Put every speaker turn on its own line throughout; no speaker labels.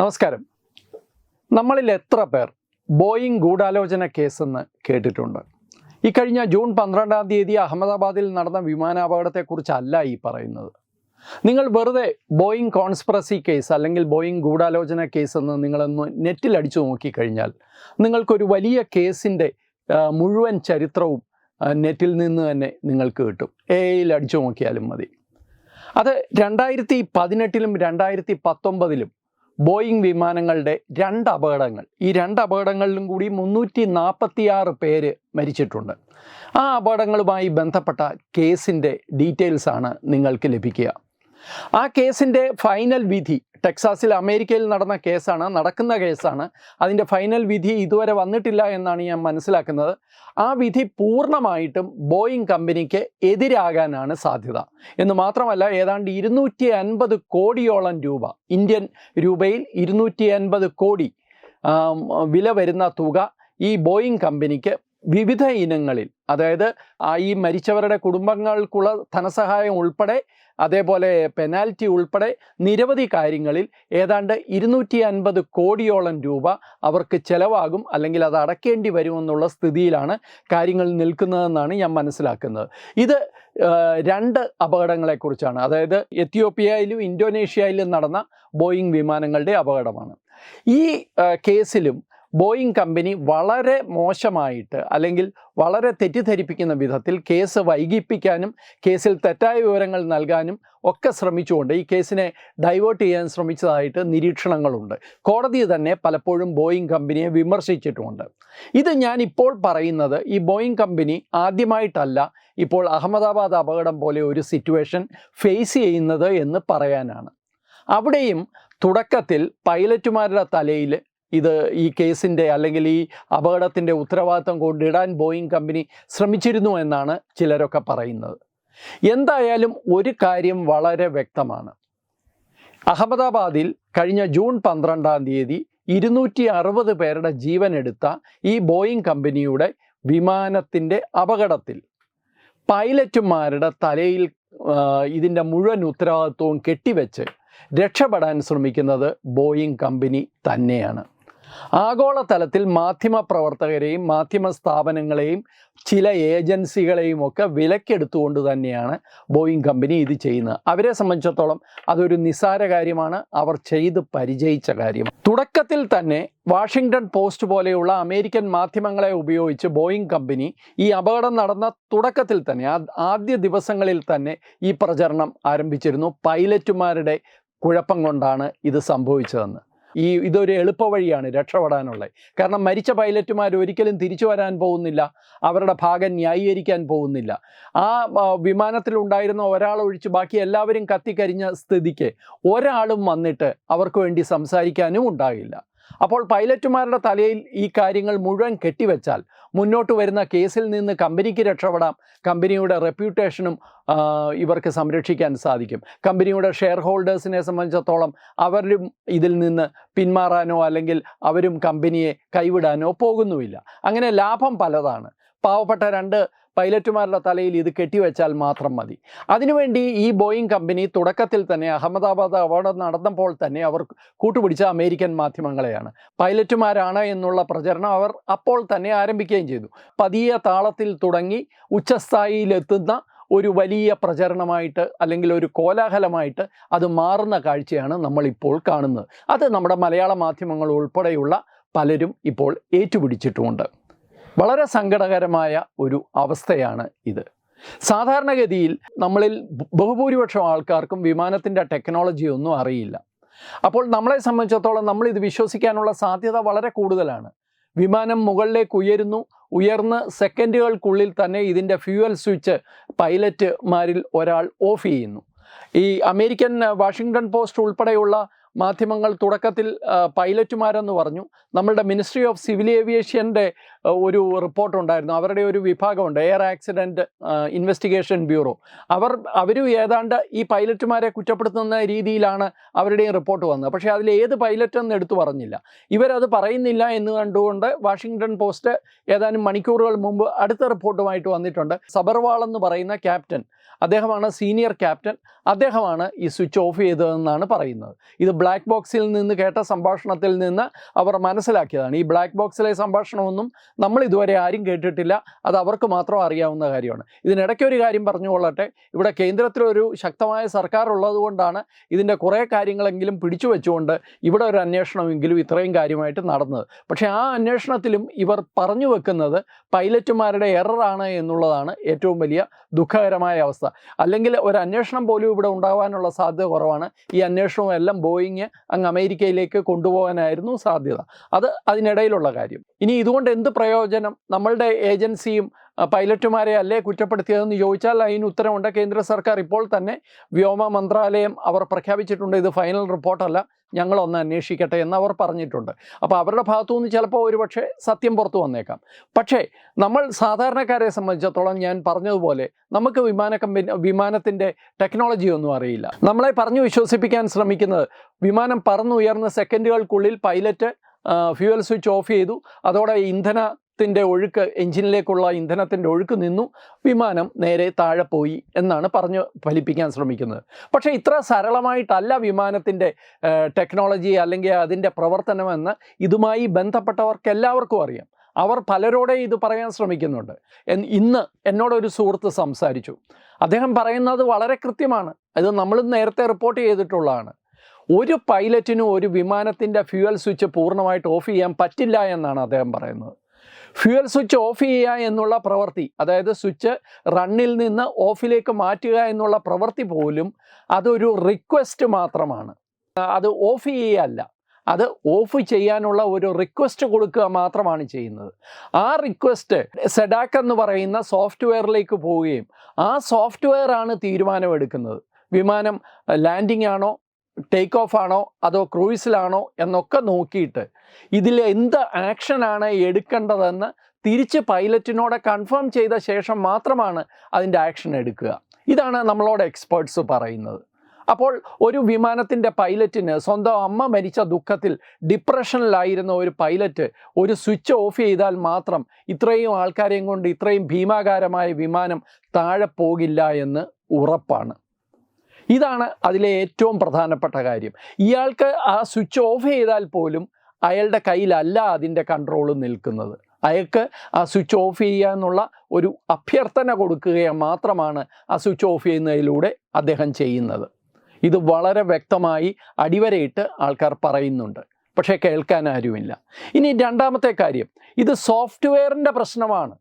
നമസ്കാരം. നമ്മളിൽ എത്ര പേർ ബോയിങ് ഗൂഢാലോചന കേസെന്ന് കേട്ടിട്ടുണ്ട്? ഇക്കഴിഞ്ഞ ജൂൺ പന്ത്രണ്ടാം തീയതി അഹമ്മദാബാദിൽ നടന്ന വിമാനാപകടത്തെക്കുറിച്ചല്ല ഈ പറയുന്നത്. നിങ്ങൾ വെറുതെ ബോയിങ് കോൺസ്പ്രസി കേസ് അല്ലെങ്കിൽ ബോയിങ് ഗൂഢാലോചന കേസ് എന്ന് നിങ്ങളൊന്ന് നെറ്റിൽ അടിച്ചു നോക്കിക്കഴിഞ്ഞാൽ നിങ്ങൾക്കൊരു വലിയ കേസിന്റെ മുഴുവൻ ചരിത്രവും നെറ്റിൽ നിന്ന് തന്നെ നിങ്ങൾക്ക് കിട്ടും. എയിൽ അടിച്ചു നോക്കിയാലും മതി. അത് രണ്ടായിരത്തി പതിനെട്ടിലും രണ്ടായിരത്തി പത്തൊമ്പതിലും ബോയിങ് വിമാനങ്ങളുടെ രണ്ട് അപകടങ്ങൾ. ഈ രണ്ട് അപകടങ്ങളിലും കൂടി മുന്നൂറ്റി നാൽപ്പത്തിയാറ് പേര് മരിച്ചിട്ടുണ്ട്. ആ അപകടങ്ങളുമായി ബന്ധപ്പെട്ട കേസിന്റെ ഡീറ്റെയിൽസാണ് നിങ്ങൾക്ക് ലഭിക്കുക. ആ കേസിന്റെ ഫൈനൽ വിധി ടെക്സാസിൽ അമേരിക്കയിൽ നടന്ന കേസാണ് നടക്കുന്ന കേസാണ്. അതിന്റെ ഫൈനൽ വിധി ഇതുവരെ വന്നിട്ടില്ല എന്നാണ് ഞാൻ മനസ്സിലാക്കുന്നത്. ആ വിധി പൂർണമായിട്ടും ബോയിങ് കമ്പനിക്ക് എതിരാകാനാണ് സാധ്യത. എന്ന് മാത്രമല്ല ഏതാണ്ട് ഇരുന്നൂറ്റി അൻപത് കോടിയോളം രൂപ ഇന്ത്യൻ രൂപയിൽ ഇരുന്നൂറ്റി അൻപത് കോടി വില വരുന്ന തുക ഈ ബോയിങ് കമ്പനിക്ക് വിവിധ ഇനങ്ങളിൽ അതായത് ഈ മരിച്ചവരുടെ കുടുംബങ്ങൾക്കുള്ള ധനസഹായം ഉൾപ്പെടെ അതേപോലെ പെനാൽറ്റി ഉൾപ്പെടെ നിരവധി കാര്യങ്ങളിൽ ഏതാണ്ട് ഇരുന്നൂറ്റി അൻപത് കോടിയോളം രൂപ അവർക്ക് ചിലവാകും അല്ലെങ്കിൽ അത് അടയ്ക്കേണ്ടി വരുമെന്നുള്ള സ്ഥിതിയിലാണ് കാര്യങ്ങൾ നിൽക്കുന്നതെന്നാണ് ഞാൻ മനസ്സിലാക്കുന്നത്. ഇത് രണ്ട് അപകടങ്ങളെക്കുറിച്ചാണ്. അതായത് എത്യോപ്യയിലും ഇന്തോനേഷ്യയിലും നടന്ന ബോയിങ് വിമാനങ്ങളുടെ അപകടമാണ്. ഈ കേസിലും ബോയിങ് കമ്പനി വളരെ മോശമായിട്ട് അല്ലെങ്കിൽ വളരെ തെറ്റിദ്ധരിപ്പിക്കുന്ന വിധത്തിൽ കേസ് വൈകിപ്പിക്കാനും കേസിൽ തെറ്റായ വിവരങ്ങൾ നൽകാനും ഒക്കെ ശ്രമിച്ചുകൊണ്ട് ഈ കേസിനെ ഡൈവേർട്ട് ചെയ്യാൻ ശ്രമിച്ചതായിട്ട് നിരീക്ഷണങ്ങളുണ്ട്. കോടതി തന്നെ പലപ്പോഴും ബോയിങ് കമ്പനിയെ വിമർശിച്ചിട്ടുമുണ്ട്. ഇത് ഞാൻ ഇപ്പോൾ പറയുന്നത് ഈ ബോയിങ് കമ്പനി ആദ്യമായിട്ടല്ല ഇപ്പോൾ അഹമ്മദാബാദ് അപകടം പോലെ ഒരു സിറ്റുവേഷൻ ഫേസ് ചെയ്യുന്നത് എന്ന് പറയാനാണ്. അവിടെയും തുടക്കത്തിൽ പൈലറ്റുമാരുടെ തലയിൽ ഇത് ഈ കേസിന്റെ അല്ലെങ്കിൽ ഈ അപകടത്തിന്റെ ഉത്തരവാദിത്തം കൊണ്ടിടാൻ ബോയിങ് കമ്പനി ശ്രമിച്ചിരുന്നു എന്നാണ് ചിലരൊക്കെ പറയുന്നത്. എന്തായാലും ഒരു കാര്യം വളരെ വ്യക്തമാണ്. അഹമ്മദാബാദിൽ കഴിഞ്ഞ ജൂൺ പന്ത്രണ്ടാം തീയതി ഇരുന്നൂറ്റി അറുപത് പേരുടെ ജീവനെടുത്ത ഈ ബോയിങ് കമ്പനിയുടെ വിമാനത്തിന്റെ അപകടത്തിൽ പൈലറ്റുമാരുടെ തലയിൽ ഇതിന്റെ മുഴുവൻ ഉത്തരവാദിത്വവും കെട്ടിവെച്ച് രക്ഷപ്പെടാൻ ശ്രമിക്കുന്നത് ബോയിങ് കമ്പനി തന്നെയാണ്. ആഗോളതലത്തിൽ മാധ്യമ പ്രവർത്തകരെയും മാധ്യമ സ്ഥാപനങ്ങളെയും ചില ഏജൻസികളെയും ഒക്കെ വിലക്കെടുത്തുകൊണ്ട് തന്നെയാണ് ബോയിങ് കമ്പനി ഇത് ചെയ്യുന്നത്. അവരെ സംബന്ധിച്ചിടത്തോളം അതൊരു നിസ്സാര കാര്യമാണ്. അവർ ചെയ്ത് പരിചയിച്ച കാര്യം. തുടക്കത്തിൽ തന്നെ വാഷിങ്ടൺ പോസ്റ്റ് പോലെയുള്ള അമേരിക്കൻ മാധ്യമങ്ങളെ ഉപയോഗിച്ച് ബോയിങ് കമ്പനി ഈ അപകടം നടന്ന തുടക്കത്തിൽ തന്നെ ആദ്യ ദിവസങ്ങളിൽ തന്നെ ഈ പ്രചരണം ആരംഭിച്ചിരുന്നു. പൈലറ്റുമാരുടെ കുഴപ്പം കൊണ്ടാണ് ഇത് സംഭവിച്ചതെന്ന്. ഈ ഇതൊരു എളുപ്പവഴിയാണ് രക്ഷപ്പെടാനുള്ളത് കാരണം മരിച്ച പൈലറ്റുമാർ ഒരിക്കലും തിരിച്ചു വരാൻ പോകുന്നില്ല. അവരുടെ ഭാഗം ന്യായീകരിക്കാൻ പോകുന്നില്ല. ആ വിമാനത്തിലുണ്ടായിരുന്ന ഒരാൾ ഒഴിച്ച് ബാക്കി എല്ലാവരും കത്തിക്കരിഞ്ഞ സ്ഥിതിക്ക് ഒരാളും വന്നിട്ട് അവർക്ക് വേണ്ടി സംസാരിക്കാനും ഉണ്ടാകില്ല. അപ്പോൾ പൈലറ്റുമാരുടെ തലയിൽ ഈ കാര്യങ്ങൾ മുഴുവൻ കെട്ടിവെച്ചാൽ മുന്നോട്ട് വരുന്ന കേസിൽ നിന്ന് കമ്പനിക്ക് രക്ഷപ്പെടാം കമ്പനിയുടെ റെപ്യൂട്ടേഷനും ഇവർക്ക് സംരക്ഷിക്കാൻ സാധിക്കും. കമ്പനിയുടെ ഷെയർ ഹോൾഡേഴ്സിനെ സംബന്ധിച്ചിടത്തോളം അവരും ഇതിൽ നിന്ന് പിന്മാറാനോ അല്ലെങ്കിൽ അവരും കമ്പനിയെ കൈവിടാനോ പോകുന്നുമില്ല. അങ്ങനെ ലാഭം പലതാണ്. പാവപ്പെട്ട രണ്ട് പൈലറ്റുമാരുടെ തലയിൽ ഇത് കെട്ടിവെച്ചാൽ മാത്രം മതി. അതിനുവേണ്ടി ഈ ബോയിങ് കമ്പനി തുടക്കത്തിൽ തന്നെ അഹമ്മദാബാദ് അവാർഡ് നടന്നപ്പോൾ തന്നെ അവർ കൂട്ടുപിടിച്ച അമേരിക്കൻ മാധ്യമങ്ങളെയാണ്. പൈലറ്റുമാരാണ് എന്നുള്ള പ്രചരണം അവർ അപ്പോൾ തന്നെ ആരംഭിക്കുകയും ചെയ്തു. പതിയ താളത്തിൽ തുടങ്ങി ഉച്ചസ്ഥായിയിലെത്തുന്ന ഒരു വലിയ പ്രചരണമായിട്ട് അല്ലെങ്കിൽ ഒരു കോലാഹലമായിട്ട് അത് മാറുന്ന കാഴ്ചയാണ് നമ്മളിപ്പോൾ കാണുന്നത്. അത് നമ്മുടെ മലയാള മാധ്യമങ്ങൾ ഉൾപ്പെടെയുള്ള പലരും ഇപ്പോൾ ഏറ്റുപിടിച്ചിട്ടുമുണ്ട്. വളരെ സങ്കടകരമായ ഒരു അവസ്ഥയാണ് ഇത്. സാധാരണഗതിയിൽ നമ്മളിൽ ബഹുഭൂരിപക്ഷം ആൾക്കാർക്കും വിമാനത്തിന്റെ ടെക്നോളജി ഒന്നും അറിയില്ല. അപ്പോൾ നമ്മളെ സംബന്ധിച്ചിടത്തോളം നമ്മൾ ഇത് വിശ്വസിക്കാനുള്ള സാധ്യത വളരെ കൂടുതലാണ്. വിമാനം മുകളിലേക്ക് ഉയരുന്നു ഉയർന്ന് സെക്കൻഡുകൾക്കുള്ളിൽ തന്നെ ഇതിന്റെ ഫ്യൂവൽ സ്വിച്ച് പൈലറ്റ്മാരിൽ ഒരാൾ ഓഫ് ചെയ്യുന്നു. ഈ അമേരിക്കൻ വാഷിങ്ടൺ പോസ്റ്റ് ഉൾപ്പെടെയുള്ള മാധ്യമങ്ങൾ തുടക്കത്തിൽ പൈലറ്റുമാരെന്ന് പറഞ്ഞു. നമ്മളുടെ മിനിസ്ട്രി ഓഫ് സിവിൽ ഏവിയേഷന്റെ ഒരു റിപ്പോർട്ട് ഉണ്ടായിരുന്നു അവരുടെ ഒരു വിഭാഗമുണ്ട്. എയർ ആക്സിഡന്റ് ഇൻവെസ്റ്റിഗേഷൻ ബ്യൂറോ അവർ അവരും ഏതാണ്ട് ഈ പൈലറ്റുമാരെ കുറ്റപ്പെടുത്തുന്ന രീതിയിലാണ് അവരുടെയും റിപ്പോർട്ട് വന്നത്. പക്ഷേ അതിൽ ഏത് പൈലറ്റ് എന്ന് എടുത്തു പറഞ്ഞില്ല. ഇവരത് പറയുന്നില്ല എന്ന് കണ്ടുകൊണ്ട് വാഷിങ്ടൺ പോസ്റ്റ് ഏതാനും മണിക്കൂറുകൾ മുമ്പ് അടുത്ത റിപ്പോർട്ടുമായിട്ട് വന്നിട്ടുണ്ട്. സബർവാൾ എന്ന് പറയുന്ന ക്യാപ്റ്റൻ അദ്ദേഹമാണ് സീനിയർ ക്യാപ്റ്റൻ. അദ്ദേഹമാണ് ഈ സ്വിച്ച് ഓഫ് ചെയ്തതെന്നാണ് പറയുന്നത്. ഇത് ബ്ലാക്ക് ബോക്സിൽ നിന്ന് കേട്ട സംഭാഷണത്തിൽ നിന്ന് അവർ മനസ്സിലാക്കിയതാണ്. ഈ ബ്ലാക്ക് ബോക്സിലെ സംഭാഷണമൊന്നും നമ്മൾ ഇതുവരെ ആരും കേട്ടിട്ടില്ല. അത് അവർക്ക് മാത്രം അറിയാവുന്ന കാര്യമാണ്. ഇതിനിടയ്ക്ക് ഒരു കാര്യം പറഞ്ഞുകൊള്ളട്ടെ. ഇവിടെ കേന്ദ്രത്തിലൊരു ശക്തമായ സർക്കാർ ഉള്ളതുകൊണ്ടാണ് ഇതിന്റെ കുറേ കാര്യങ്ങളെങ്കിലും പിടിച്ചു വെച്ചുകൊണ്ട് ഇവിടെ ഒരു അന്വേഷണമെങ്കിലും ഇത്രയും കാര്യമായിട്ട് നടന്നത്. പക്ഷേ ആ അന്വേഷണത്തിലും ഇവർ പറഞ്ഞു വെക്കുന്നത് പൈലറ്റുമാരുടെ എററാണ് എന്നുള്ളതാണ് ഏറ്റവും വലിയ ദുഃഖകരമായ അവസ്ഥ. അല്ലെങ്കിൽ ഒരു അന്വേഷണം പോലും ഇവിടെ ഉണ്ടാവാനുള്ള സാധ്യത കുറവാണ്. ഈ അന്വേഷണവും എല്ലാം ബോയിങ് അങ്ങ് അമേരിക്കയിലേക്ക് കൊണ്ടുപോകാനായിരുന്നു സാധ്യത. അത് അതിനിടയിലുള്ള കാര്യം. ഇനി ഇതുകൊണ്ട് എന്ത് പ്രയോജനം? നമ്മളുടെ ഏജൻസിയും പൈലറ്റുമാരെ അല്ലേ കുറ്റപ്പെടുത്തിയതെന്ന് ചോദിച്ചാൽ അതിന് ഉത്തരവുണ്ട് കേന്ദ്ര സർക്കാർ ഇപ്പോൾ തന്നെ വ്യോമ മന്ത്രാലയം അവർ പ്രഖ്യാപിച്ചിട്ടുണ്ട്. ഇത് ഫൈനൽ റിപ്പോർട്ടല്ല. ഞങ്ങളൊന്ന് അന്വേഷിക്കട്ടെ എന്ന് അവർ പറഞ്ഞിട്ടുണ്ട്. അപ്പോൾ അവരുടെ ഭാഗത്തു നിന്ന് ചിലപ്പോൾ ഒരുപക്ഷെ സത്യം പുറത്തു വന്നേക്കാം. പക്ഷേ നമ്മൾ സാധാരണക്കാരെ സംബന്ധിച്ചിടത്തോളം ഞാൻ പറഞ്ഞതുപോലെ നമുക്ക് വിമാന കമ്പനി വിമാനത്തിന്റെ ടെക്നോളജിയൊന്നും അറിയില്ല. നമ്മളെ പറഞ്ഞു വിശ്വസിപ്പിക്കാൻ ശ്രമിക്കുന്നത് വിമാനം പറന്നുയർന്ന സെക്കൻഡുകൾക്കുള്ളിൽ പൈലറ്റ് ഫ്യൂവൽ സ്വിച്ച് ഓഫ് ചെയ്തു. അതോടെ ഇന്ധനത്തിന്റെ ഒഴുക്ക് എഞ്ചിനിലേക്കുള്ള ഇന്ധനത്തിന്റെ ഒഴുക്ക് നിന്നു വിമാനം നേരെ താഴെ പോയി എന്നാണ് പറഞ്ഞു ഫലിപ്പിക്കാൻ ശ്രമിക്കുന്നത്. പക്ഷേ ഇത്ര സരളമായിട്ടല്ല വിമാനത്തിന്റെ ടെക്നോളജി അല്ലെങ്കിൽ അതിന്റെ പ്രവർത്തനമെന്ന് ഇതുമായി ബന്ധപ്പെട്ടവർക്ക് എല്ലാവർക്കും അറിയാം. അവർ പലരോടെ ഇത് പറയാൻ ശ്രമിക്കുന്നുണ്ട്. ഇന്ന് എന്നോടൊരു സുഹൃത്ത് സംസാരിച്ചു. അദ്ദേഹം പറയുന്നത് വളരെ കൃത്യമാണ്. ഇത് നമ്മൾ നേരത്തെ റിപ്പോർട്ട് ചെയ്തിട്ടുള്ളതാണ്. ഒരു പൈലറ്റിനും ഒരു വിമാനത്തിന്റെ ഫ്യൂവൽ സ്വിച്ച് പൂർണമായിട്ട് ഓഫ് ചെയ്യാൻ പറ്റില്ല എന്നാണ് അദ്ദേഹം പറയുന്നത്. ഫ്യൂവൽ സ്വിച്ച് ഓഫ് ചെയ്യുക എന്നുള്ള പ്രവൃത്തി അതായത് സ്വിച്ച് റണ്ണിൽ നിന്ന് ഓഫിലേക്ക് മാറ്റുക എന്നുള്ള പ്രവൃത്തി പോലും അതൊരു റിക്വസ്റ്റ് മാത്രമാണ്. അത് ഓഫ് ചെയ്യുകയല്ല അത് ഓഫ് ചെയ്യാനുള്ള ഒരു റിക്വസ്റ്റ് കൊടുക്കുക മാത്രമാണ് ചെയ്യുന്നത്. ആ റിക്വസ്റ്റ് സെഡാക്ക് എന്ന് പറയുന്ന സോഫ്റ്റ്വെയറിലേക്ക് പോവുകയും ആ സോഫ്റ്റ്വെയർ ആണ് തീരുമാനമെടുക്കുന്നത്. വിമാനം ലാൻഡിംഗ് ആണോ ടേക്ക് ഓഫ് ആണോ അതോ ക്രൂയിസിലാണോ എന്നൊക്കെ നോക്കിയിട്ട് ഇതിൽ എന്ത് ആക്ഷനാണ് എടുക്കേണ്ടതെന്ന് തിരിച്ച് പൈലറ്റിനോട് കൺഫേം ചെയ്ത ശേഷം മാത്രമാണ് അതിന്റെ ആക്ഷൻ എടുക്കുക. ഇതാണ് നമ്മളോട് എക്സ്പേർട്സ് പറയുന്നത്. അപ്പോൾ ഒരു വിമാനത്തിന്റെ പൈലറ്റിന് സ്വന്തം അമ്മ മരിച്ച ദുഃഖത്തിൽ ഡിപ്രഷനിലായിരുന്ന ഒരു പൈലറ്റ് ഒരു സ്വിച്ച് ഓഫ് ചെയ്താൽ മാത്രം ഇത്രയും ആൾക്കാരെയും കൊണ്ട് ഇത്രയും ഭീമാകാരമായ വിമാനം താഴെ പോകില്ല എന്ന് ഉറപ്പാണ്. ഇതാണ് അതിലെ ഏറ്റവും പ്രധാനപ്പെട്ട കാര്യം. ഇയാൾക്ക് ആ സ്വിച്ച് ഓഫ് ചെയ്താൽ പോലും അയാളുടെ കയ്യിലല്ല അതിന്റെ കൺട്രോൾ നിൽക്കുന്നത്. അയാൾക്ക് ആ സ്വിച്ച് ഓഫ് ചെയ്യാന്നുള്ള ഒരു അഭ്യർത്ഥന കൊടുക്കുക മാത്രമാണ് ആ സ്വിച്ച് ഓഫ് ചെയ്യുന്നതിലൂടെ അദ്ദേഹം ചെയ്യുന്നത്. ഇത് വളരെ വ്യക്തമായി അടിവരയിട്ട് ആൾക്കാർ പറയുന്നുണ്ട്. പക്ഷേ കേൾക്കാൻ ആരുമില്ല. ഇനി രണ്ടാമത്തെ കാര്യം. ഇത് സോഫ്റ്റ്വെയറിന്റെ പ്രശ്നമാണ്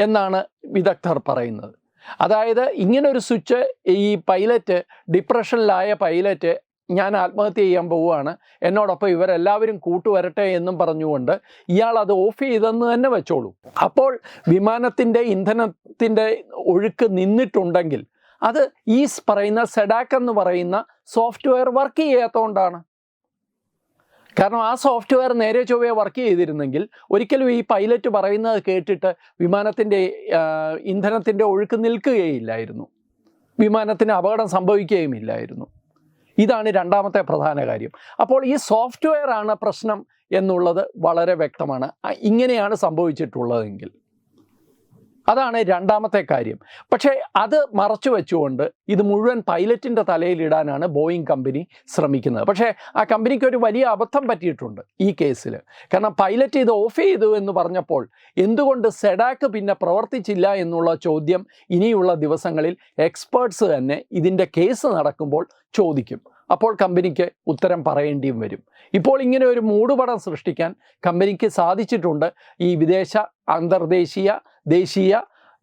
എന്നാണ് വിദഗ്ധർ പറയുന്നത്. അതായത് ഇങ്ങനെ ഒരു സ്വിച്ച് ഈ പൈലറ്റ് ഡിപ്രഷനിലായ പൈലറ്റ് ഞാൻ ആത്മഹത്യ ചെയ്യാൻ പോവുകയാണ്. എന്നോടൊപ്പം ഇവരെല്ലാവരും കൂട്ടുവരട്ടെ എന്നും പറഞ്ഞുകൊണ്ട് ഇയാൾ അത് ഓഫ് ചെയ്തെന്ന് തന്നെ വെച്ചോളൂ. അപ്പോൾ വിമാനത്തിന്റെ ഇന്ധനത്തിന്റെ ഒഴുക്ക് നിന്നിട്ടുണ്ടെങ്കിൽ അത് ഈ പറയുന്ന സെഡാക്ക് എന്ന് പറയുന്ന സോഫ്റ്റ്വെയർ വർക്ക് ചെയ്യാത്തതുകൊണ്ടാണ് കാരണം ആ സോഫ്റ്റ്വെയർ നേരെ ചൊവ്വേ വർക്ക് ചെയ്തിരുന്നെങ്കിൽ ഒരിക്കലും ഈ പൈലറ്റ് പറയുന്നത് കേട്ടിട്ട് വിമാനത്തിന്റെ ഇന്ധനത്തിന്റെ ഒഴുക്ക് നിൽക്കുകയില്ലായിരുന്നു. വിമാനത്തിന് അപകടം സംഭവിക്കുകയുമില്ലായിരുന്നു. ഇതാണ് രണ്ടാമത്തെ പ്രധാന കാര്യം. അപ്പോൾ ഈ സോഫ്റ്റ്വെയർ ആണ് പ്രശ്നം എന്നുള്ളത് വളരെ വ്യക്തമാണ്. ഇങ്ങനെയാണ് സംഭവിച്ചിട്ടുള്ളതെങ്കിൽ. അതാണ് രണ്ടാമത്തെ കാര്യം. പക്ഷേ അത് മറച്ചു വെച്ചുകൊണ്ട് ഇത് മുഴുവൻ പൈലറ്റിന്റെ തലയിലിടാനാണ് ബോയിങ് കമ്പനി ശ്രമിക്കുന്നത്. പക്ഷേ ആ കമ്പനിക്ക് ഒരു വലിയ അബദ്ധം പറ്റിയിട്ടുണ്ട് ഈ കേസിൽ കാരണം പൈലറ്റ് ഇത് ഓഫ് ചെയ്തു എന്ന് പറഞ്ഞപ്പോൾ എന്തുകൊണ്ട് സെഡാക്ക് പിന്നെ പ്രവർത്തിച്ചില്ല എന്നുള്ള ചോദ്യം ഇനിയുള്ള ദിവസങ്ങളിൽ എക്സ്പേർട്സ് തന്നെ ഇതിന്റെ കേസ് നടക്കുമ്പോൾ ചോദിക്കും. അപ്പോൾ കമ്പനിക്ക് ഉത്തരം പറയേണ്ടിയും വരും. ഇപ്പോൾ ഇങ്ങനെ ഒരു മൂടുപടം സൃഷ്ടിക്കാൻ കമ്പനിക്ക് സാധിച്ചിട്ടുണ്ട്. ഈ വിദേശ അന്തർദേശീയ ദേശീയ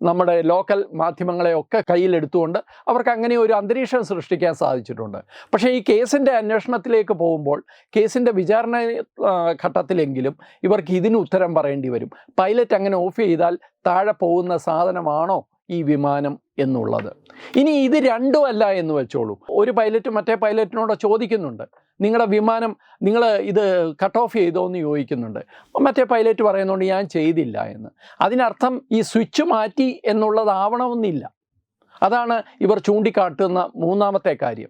നമ്മുടെ ലോക്കൽ മാധ്യമങ്ങളെയൊക്കെ കയ്യിലെടുത്തുകൊണ്ട് അവർക്ക് അങ്ങനെ ഒരു അന്തരീക്ഷം സൃഷ്ടിക്കാൻ സാധിച്ചിട്ടുണ്ട്. പക്ഷേ ഈ കേസിന്റെ അന്വേഷണത്തിലേക്ക് പോകുമ്പോൾ കേസിന്റെ വിചാരണ ഘട്ടത്തിലെങ്കിലും ഇവർക്ക് ഇതിന് ഉത്തരം പറയേണ്ടി വരും. പൈലറ്റ് അങ്ങനെ ഓഫ് ചെയ്താൽ താഴെ പോകുന്ന സാധനമാണോ? ഈ വിമാനം എന്നുള്ളത്. ഇനി ഇത് രണ്ടും അല്ല എന്ന് വെച്ചോളൂ. ഒരു പൈലറ്റ് മറ്റേ പൈലറ്റിനോട് ചോദിക്കുന്നുണ്ട്. നിങ്ങളുടെ വിമാനം നിങ്ങൾ ഇത് കട്ട് ഓഫ് ചെയ്തോ എന്ന് ചോദിക്കുന്നുണ്ട്. മറ്റേ പൈലറ്റ് പറയുന്നുണ്ട് ഞാൻ ചെയ്തില്ല എന്ന്. അതിനർത്ഥം ഈ സ്വിച്ച് മാറ്റി എന്നുള്ളതാവണമെന്നില്ല. അതാണ് ഇവർ ചൂണ്ടിക്കാട്ടുന്ന മൂന്നാമത്തെ കാര്യം.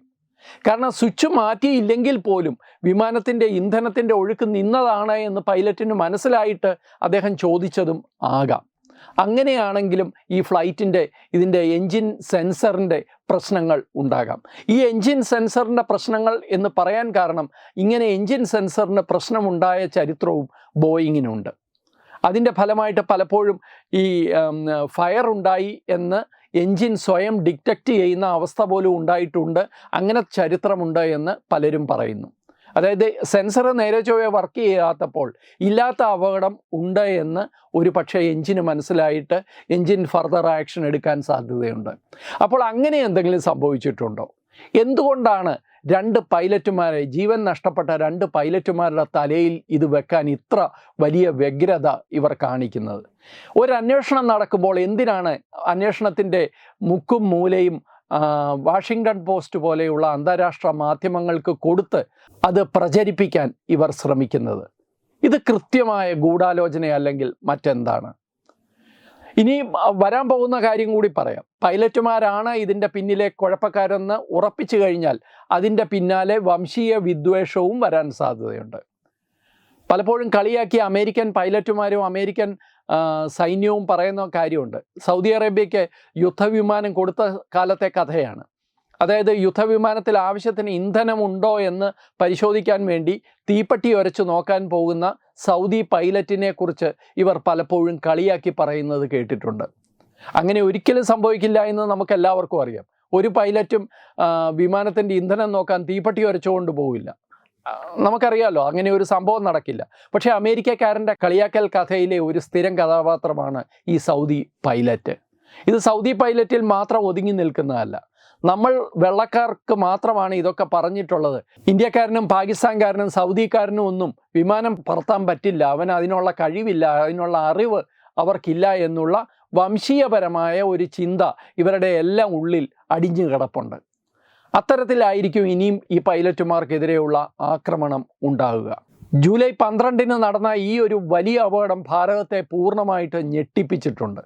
കാരണം സ്വിച്ച് മാറ്റിയില്ലെങ്കിൽ പോലും വിമാനത്തിന്റെ ഇന്ധനത്തിന്റെ ഒഴുക്ക് നിന്നതാണ് എന്ന് പൈലറ്റിന് മനസ്സിലായിട്ട് അദ്ദേഹം ചോദിച്ചതും ആകാം. അങ്ങനെയാണെങ്കിലും ഈ ഫ്ലൈറ്റിന്റെ ഇതിന്റെ എൻജിൻ സെൻസറിന്റെ പ്രശ്നങ്ങൾ ഉണ്ടാകാം. ഈ എൻജിൻ സെൻസറിന്റെ പ്രശ്നങ്ങൾ എന്ന് പറയാൻ കാരണം ഇങ്ങനെ എൻജിൻ സെൻസറിന് പ്രശ്നമുണ്ടായ ചരിത്രവും ബോയിങ്ങിനുണ്ട്. അതിന്റെ ഫലമായിട്ട് പലപ്പോഴും ഈ ഫയർ ഉണ്ടായി എന്ന് എൻജിൻ സ്വയം ഡിറ്റക്റ്റ് ചെയ്യുന്ന അവസ്ഥ പോലും ഉണ്ടായിട്ടുണ്ട്. അങ്ങനെ ചരിത്രമുണ്ട് എന്ന് പലരും പറയുന്നു. അതായത് സെൻസർ നേരെ ചൊവ്വേ വർക്ക് ചെയ്യാത്തപ്പോൾ ഇല്ലാത്ത അപകടം ഉണ്ട് എന്ന് ഒരു പക്ഷേ എൻജിന് മനസ്സിലായിട്ട് എൻജിൻ ഫർദർ ആക്ഷൻ എടുക്കാൻ സാധ്യതയുണ്ട്. അപ്പോൾ അങ്ങനെ എന്തെങ്കിലും സംഭവിച്ചിട്ടുണ്ടോ? എന്തുകൊണ്ടാണ് രണ്ട് പൈലറ്റുമാരെ ജീവൻ നഷ്ടപ്പെട്ട രണ്ട് പൈലറ്റുമാരുടെ തലയിൽ ഇത് വെക്കാൻ ഇത്ര വലിയ വ്യഗ്രത ഇവർ കാണിക്കുന്നത്? ഒരു അന്വേഷണം നടക്കുമ്പോൾ എന്തിനാണ് അന്വേഷണത്തിന്റെ മുക്കും മൂലയും വാഷിങ്ടൺ പോസ്റ്റ് പോലെയുള്ള അന്താരാഷ്ട്ര മാധ്യമങ്ങൾക്ക് കൊടുത്ത് അത് പ്രചരിപ്പിക്കാൻ ഇവർ ശ്രമിക്കുന്നത്. ഇത് കൃത്യമായ ഗൂഢാലോചന അല്ലെങ്കിൽ മറ്റെന്താണ്? ഇനി വരാൻ പോകുന്ന കാര്യം കൂടി പറയാം. പൈലറ്റുമാരാണ് ഇതിന്റെ പിന്നിലെ കുഴപ്പക്കാരെന്ന് ഉറപ്പിച്ചു കഴിഞ്ഞാൽ അതിന്റെ പിന്നാലെ വംശീയ വിദ്വേഷവും വരാൻ സാധ്യതയുണ്ട്. പലപ്പോഴും കളിയാക്കിയ അമേരിക്കൻ പൈലറ്റുമാരും അമേരിക്കൻ സൈന്യവും പറയുന്ന കാര്യമുണ്ട്. സൗദി അറേബ്യയ്ക്ക് യുദ്ധവിമാനം കൊടുത്ത കാലത്തെ കഥയാണ്. അതായത് യുദ്ധവിമാനത്തിൽ ആവശ്യത്തിന് ഇന്ധനമുണ്ടോ എന്ന് പരിശോധിക്കാൻ വേണ്ടി തീപ്പട്ടി ഉരച്ചു നോക്കാൻ പോകുന്ന സൗദി പൈലറ്റിനെ കുറിച്ച് ഇവർ പലപ്പോഴും കളിയാക്കി പറയുന്നത് കേട്ടിട്ടുണ്ട്. അങ്ങനെ ഒരിക്കലും സംഭവിക്കില്ല എന്ന് നമുക്ക് എല്ലാവർക്കും അറിയാം. ഒരു പൈലറ്റും വിമാനത്തിന്റെ ഇന്ധനം നോക്കാൻ തീപ്പട്ടി ഉരച്ചുകൊണ്ട് പോവില്ല. നമുക്കറിയാമല്ലോ അങ്ങനെ ഒരു സംഭവം നടക്കില്ല. പക്ഷേ അമേരിക്കക്കാരന്റെ കളിയാക്കൽ കഥയിലെ ഒരു സ്ഥിരം കഥാപാത്രമാണ് ഈ സൗദി പൈലറ്റ്. ഇത് സൗദി പൈലറ്റിൽ മാത്രം ഒതുങ്ങി നിൽക്കുന്നതല്ല. നമ്മൾ വെള്ളക്കാർക്ക് മാത്രമാണ് ഇതൊക്കെ പറഞ്ഞിട്ടുള്ളത്. ഇന്ത്യക്കാരനും പാകിസ്ഥാൻകാരനും സൗദിക്കാരനും ഒന്നും വിമാനം പറത്താൻ പറ്റില്ല. അവൻ അതിനുള്ള കഴിവില്ല അതിനുള്ള അറിവ് അവർക്കില്ല എന്നുള്ള വംശീയപരമായ ഒരു ചിന്ത ഇവരുടെ എല്ലാം ഉള്ളിൽ അടിഞ്ഞു കിടപ്പുണ്ട് അത്തരത്തിലായിരിക്കും ഇനിയും ഈ പൈലറ്റുമാർക്കെതിരെയുള്ള ആക്രമണം ഉണ്ടാകുക ജൂലൈ പന്ത്രണ്ടിന് നടന്ന ഈ ഒരു വലിയ അപകടം ഭാരതത്തെ പൂർണമായിട്ട് ഞെട്ടിപ്പിച്ചിട്ടുണ്ട്.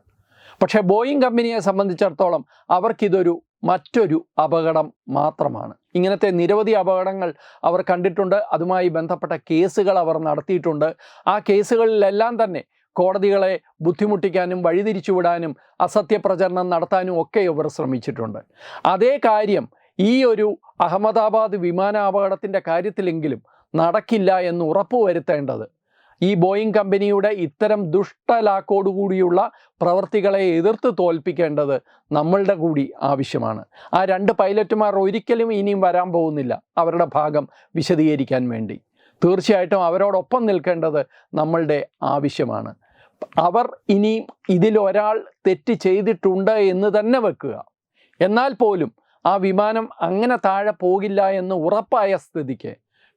പക്ഷേ ബോയിങ് കമ്പനിയെ സംബന്ധിച്ചിടത്തോളം അവർക്കിതൊരു മറ്റൊരു അപകടം മാത്രമാണ്. ഇങ്ങനത്തെ നിരവധി അപകടങ്ങൾ അവർ കണ്ടിട്ടുണ്ട്. അതുമായി ബന്ധപ്പെട്ട കേസുകൾ അവർ നടത്തിയിട്ടുണ്ട്. ആ കേസുകളിലെല്ലാം തന്നെ കോടതികളെ ബുദ്ധിമുട്ടിക്കാനും വഴിതിരിച്ചുവിടാനും അസത്യപ്രചരണം നടത്താനും ഒക്കെ ഇവർ ശ്രമിച്ചിട്ടുണ്ട്. അതേ കാര്യം ഈ ഒരു അഹമ്മദാബാദ് വിമാനാപകടത്തിന്റെ കാര്യത്തിലെങ്കിലും നടക്കില്ല എന്ന് ഉറപ്പുവരുത്തേണ്ടത് ഈ ബോയിങ് കമ്പനിയുടെ ഇത്തരം ദുഷ്ടലാക്കോടുകൂടിയുള്ള പ്രവർത്തികളെ എതിർത്ത് തോൽപ്പിക്കേണ്ടത് നമ്മളുടെ കൂടി ആവശ്യമാണ്. ആ രണ്ട് പൈലറ്റുമാർ ഒരിക്കലും ഇനിയും വരാൻ പോകുന്നില്ല. അവരുടെ ഭാഗം വിശദീകരിക്കാൻ വേണ്ടി. തീർച്ചയായിട്ടും അവരോടൊപ്പം നിൽക്കേണ്ടത് നമ്മളുടെ ആവശ്യമാണ്. അവർ ഇനിയും ഇതിലൊരാൾ തെറ്റ് ചെയ്തിട്ടുണ്ട് എന്ന് തന്നെ വെക്കുക. എന്നാൽ പോലും ആ വിമാനം അങ്ങനെ താഴെ പോകില്ല എന്ന് ഉറപ്പായ സ്ഥിതിക്ക്.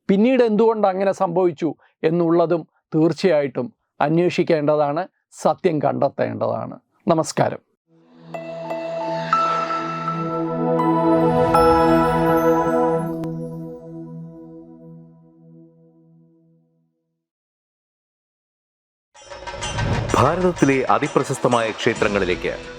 പിന്നീട് എന്തുകൊണ്ട് അങ്ങനെ സംഭവിച്ചു എന്നുള്ളതും തീർച്ചയായിട്ടും അന്വേഷിക്കേണ്ടതാണ് സത്യം കണ്ടെത്തേണ്ടതാണ്. നമസ്കാരം.
ഭാരതത്തിലെ അതിപ്രശസ്തമായ ക്ഷേത്രങ്ങളിലേക്ക്